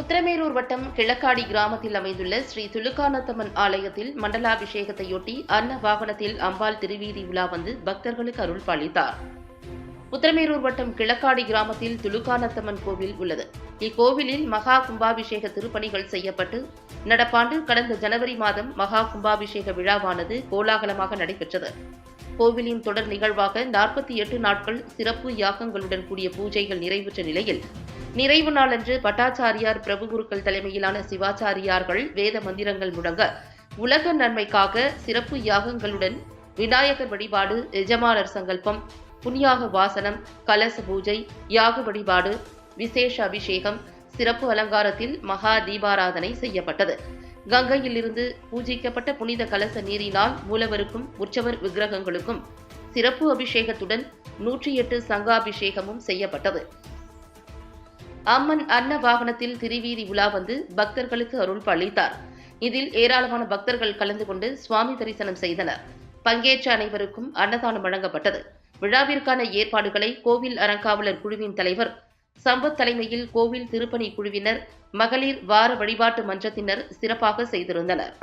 உத்தரமேரூர் வட்டம் கிழக்காடி கிராமத்தில் அமைந்துள்ள ஸ்ரீ துலுக்கானத்தம்மன் ஆலயத்தில் மண்டலாபிஷேகத்தையொட்டி அன்ன வாகனத்தில் அம்பாள் திருவீதி உலா வந்து பக்தர்களுக்கு அருள் பாலித்தார். உத்திரமேரூர் வட்டம் கிழக்காடி கிராமத்தில் துலுக்கானத்தம்மன் கோவில் உள்ளது. இக்கோவிலில் மகா கும்பாபிஷேக திருப்பணிகள் செய்யப்பட்டு நடப்பாண்டு கடந்த ஜனவரி மாதம் மகா கும்பாபிஷேக விழாவானது கோலாகலமாக நடைபெற்றது. கோவிலின் தொடர் நிகழ்வாக நாற்பத்தி எட்டு நாட்கள் சிறப்பு யாகங்களுடன் கூடிய பூஜைகள் நிறைவுற்ற நிலையில் நிறைவு நாளன்று பட்டாச்சாரியார் பிரபுகுருக்கள் தலைமையிலான சிவாச்சாரியார்கள் வேத மந்திரங்கள் முழங்க உலக நன்மைக்காக சிறப்பு யாகங்களுடன் விநாயகர் வழிபாடு எஜமானர் சங்கல்பம் புண்ணியாக வாசனம் கலச பூஜை யாக வழிபாடு விசேஷ அபிஷேகம் சிறப்பு அலங்காரத்தில் மகா தீபாராதனை செய்யப்பட்டது. கங்கையிலிருந்து பூஜிக்கப்பட்ட புனித கலச நீரினால் மூலவருக்கும் உற்சவர் விக்கிரகங்களுக்கும் சிறப்பு அபிஷேகத்துடன் நூற்றி எட்டு சங்காபிஷேகமும் செய்யப்பட்டது. அம்மன் அன்ன வாகனத்தில் திருவீதி உலா வந்து பக்தர்களுக்கு அருள் அளித்தார் இதில் ஏராளமான பக்தர்கள் கலந்து கொண்டு சுவாமி தரிசனம் செய்தனர். பங்கேற்ற அனைவருக்கும் அன்னதானம் வழங்கப்பட்டது. விழாவிற்கான ஏற்பாடுகளை கோவில் அறங்காவலர் குழுவின் தலைவர் சம்பத் தலைமையில் கோவில் திருப்பணி குழுவினர் மகளிர் வார வழிபாட்டு மன்றத்தினர் சிறப்பாக செய்திருந்தனர்.